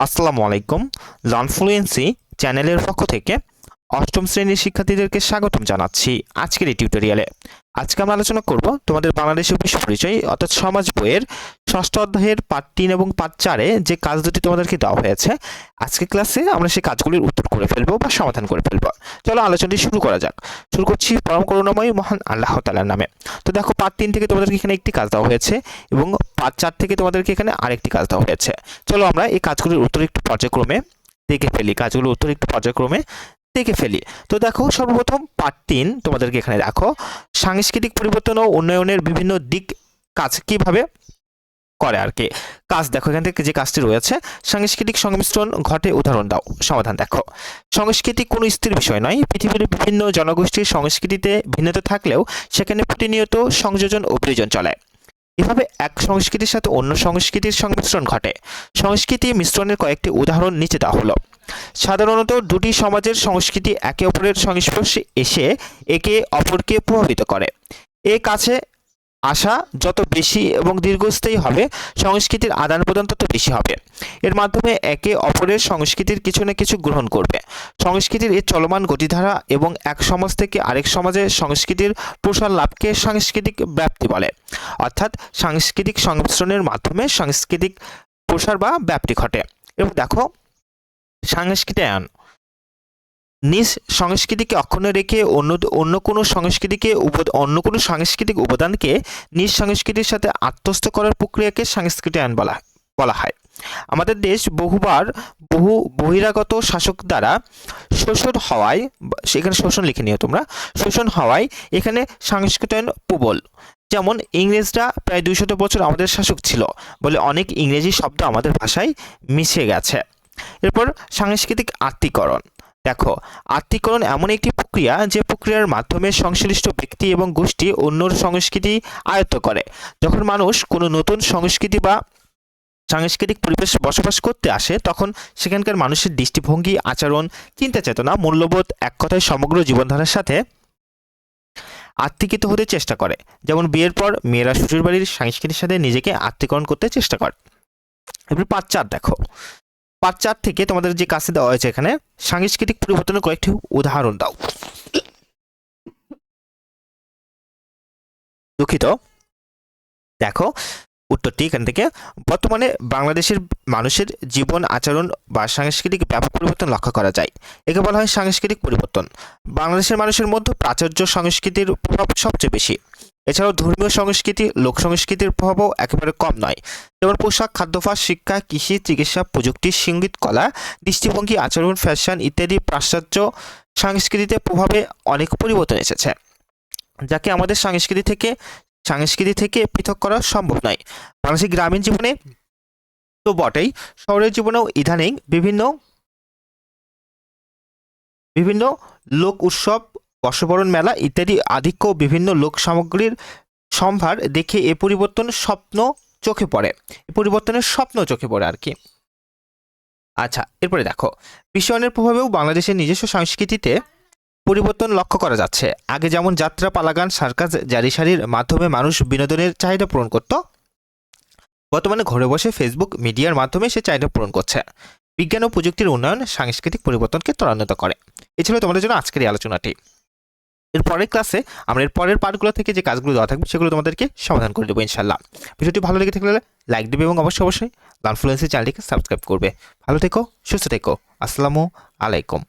আসসালামু আলাইকুম লার্নফ্লুয়েন্সি চ্যানেলের পক্ষ থেকে অষ্টম শ্রেণির শিক্ষার্থীদেরকে স্বাগতম জানাচ্ছি আজকের এই টিউটোরিয়ালে আজকে আমরা আলোচনা করব তোমাদের বাংলাদেশের বিশ্ব পরিচয়, অর্থাৎ সমাজ বইয়ের ষষ্ঠ অধ্যায়ের পার্ট তিন এবং পার্ট চারে যে কাজ দুটি তোমাদেরকে দেওয়া হয়েছে, আজকে ক্লাসে আমরা সেই কাজগুলির উত্তর করে ফেলব বা সমাধান করে ফেলব। চলো আলোচনাটি শুরু করা যাক। শুরু করছি পরম করুণাময় মহান আল্লাহ তালার নামে। তো দেখো পার্ট তিন থেকে তোমাদেরকে এখানে একটি কাজ দেওয়া হয়েছে এবং পার্ট চার থেকে তোমাদেরকে এখানে আরেকটি কাজ দেওয়া হয়েছে। চলো আমরা এই কাজগুলির উত্তর একটু পর্যায়ক্রমে দেখে ফেলি। কাজগুলোর উত্তর একটু পর্যায়ক্রমে দেখে ফেলি। তো দেখো, সর্বপ্রথম পার্ট তিন তোমাদেরকে এখানে দেখো সাংস্কৃতিক পরিবর্তন ও উন্নয়নের বিভিন্ন দিক কাজ কীভাবে করে আর কি? কাজ দেখো, এখান থেকে যে কাজটি রয়েছে, সাংস্কৃতিক সংমিশ্রণ ঘটে, উদাহরণ দাও, সমাধান দেখো। সংস্কৃতি কোনো স্থির বিষয় নয়, পৃথিবীর বিভিন্ন জনগোষ্ঠীর সংস্কৃতিতে ভিন্নতা থাকলেও সেখানে প্রতিনিয়ত সংযোজন ও প্রয়োজন চলে। এভাবে এক সংস্কৃতির সাথে অন্য সংস্কৃতির সংমিশ্রণ ঘটে। সংস্কৃতি মিশ্রণের কয়েকটি উদাহরণ নিচে দেওয়া হলো। সাধারণত দুটি সমাজের সংস্কৃতি একে অপরের সংস্পর্শে এসে একে অপরকে প্রভাবিত করে। এ কাছে আশা যত বেশি এবং দীর্ঘস্থায়ী হবে, সংস্কৃতির আদান প্রদান তত বেশি হবে। এর মাধ্যমে একে অপরের সংস্কৃতির কিছু না কিছু গ্রহণ করবে। সংস্কৃতির এই চলমান গতিধারা এবং এক সমাজ থেকে আরেক সমাজে সংস্কৃতির প্রসার লাভকে সাংস্কৃতিক ব্যাপ্তি বলে। অর্থাৎ সাংস্কৃতিক সংমিশ্রণের মাধ্যমে সাংস্কৃতিক প্রসার বা ব্যাপ্তি ঘটে। এবং দেখো সাংস্কৃতায়ন নিজ সংস্কৃতিকে অক্ষুণ্ণ রেখে অন্য অন্য কোনো সংস্কৃতিকে অন্য কোনো সাংস্কৃতিক উপাদানকে নিজ সংস্কৃতির সাথে আত্মস্থ করার প্রক্রিয়াকে সাংস্কৃতায়ন বলা বলা হয়। আমাদের দেশ বহুবার বহু বহিরাগত শাসক দ্বারা শোষণ হওয়ায় সেখানে শোষণ লিখে নিও তোমরা, শোষণ হওয়ায় এখানে সাংস্কৃতায়ন প্রবল। যেমন ইংরেজরা প্রায় দুইশত বছর আমাদের শাসক ছিল বলে অনেক ইংরেজি শব্দ আমাদের ভাষায় মিশে গেছে। এরপর সাংস্কৃতিক আত্মীকরণ। দেখো, আত্মীকরণ এমন একটি প্রক্রিয়া যে প্রক্রিয়ার মাধ্যমে সংশ্লিষ্ট ব্যক্তি এবং গোষ্ঠী অন্য সংস্কৃতি আয়ত্ত করে। যখন মানুষ কোনো নতুন সংস্কৃতি বা সাংস্কৃতিক পরিবেশ বসবাস করতে আসে, তখন সেখানকার মানুষের দৃষ্টিভঙ্গি, আচরণ চিন্তা চেতনা মূল্যবোধ এক কথায় সমগ্র জীবনধারার সাথে আত্মীকৃত হতে চেষ্টা করে। যেমন বিয়ের পর মেয়েরা শ্বশুরবাড়ির সংস্কৃতির সাথে নিজেকে আত্মীকরণ করতে চেষ্টা করে। এবার পাঁচ চার দেখো। পাঁচ চার থেকে তোমাদের যে কাছে দেওয়া হয়েছে এখানে, সাংস্কৃতিক পরিবর্তনের কয়েকটি উদাহরণ দাও। দুঃখিত। দেখো, উত্তরটি এখান থেকে, বর্তমানে বাংলাদেশের মানুষের জীবন, আচরণ বা সাংস্কৃতিক ব্যাপক পরিবর্তন লক্ষ্য করা যায়। একে বলা হয় সাংস্কৃতিক পরিবর্তন। বাংলাদেশের মানুষের মধ্যে প্রাচুর্য সংস্কৃতির প্রভাব সবচেয়ে বেশি। এছাড়াও ধর্মীয় সংস্কৃতি, লোক সংস্কৃতির প্রভাবও একেবারে কম নয়। যেমন পোশাক, খাদ্যাভ্যাস, শিক্ষা, কৃষি, চিকিৎসা, প্রযুক্তি, সংগীত, কলা, দৃষ্টিভঙ্গি, আচরণ, ফ্যাশন ইত্যাদি পাশ্চাত্য সংস্কৃতিতে প্রভাবে অনেক পরিবর্তন এসেছে, যাকে আমাদের সংস্কৃতি থেকে সংস্কৃতি থেকে পৃথক করা সম্ভব নয়। বাংলাদেশের গ্রামীণ জীবনে তো বটেই, শহরের জীবনেও ইদানিং বিভিন্ন বিভিন্ন লোক উৎসব বর্ষবরণ মেলা ইত্যাদি আধিক্য বিভিন্ন লোক সামগ্রীর সম্ভার দেখে এ পরিবর্তন স্বপ্ন চোখে পড়ে। এ পরিবর্তনের স্বপ্ন চোখে পড়ে আর কি। আচ্ছা এরপরে দেখো। বিশ্বায়নের প্রভাবেও বাংলাদেশের নিজস্ব সংস্কৃতিতে পরিবর্তন লক্ষ্য করা যাচ্ছে। আগে যেমন যাত্রা, পালাগান, সার্কাস, জারিসারির মাধ্যমে মানুষ বিনোদনের চাহিদা পূরণ করত, বর্তমানে ঘরে বসে ফেসবুক মিডিয়ার মাধ্যমে সে চাহিদা পূরণ করছে। বিজ্ঞান ও প্রযুক্তির উন্নয়ন সাংস্কৃতিক পরিবর্তনকে ত্বরান্বিত করে। এ ছিল তোমাদের জন্য আজকের এই আলোচনাটি। এর পরের ক্লাসে আমরা এর পরের পার্টগুলো থেকে যে কাজগুলো দেওয়া থাকবে সেগুলো তোমাদেরকে সমাধান করে দেবো ইনশাল্লাহ ভিডিওটি ভালো লেগে থাকলে লাইক দেবে এবং অবশ্যই অবশ্যই গানফ্লুয়েন্সি চ্যানেলটিকে সাবস্ক্রাইব করবে। ভালো থেকো, সুস্থ থেকো। আসসালামু আলাইকুম।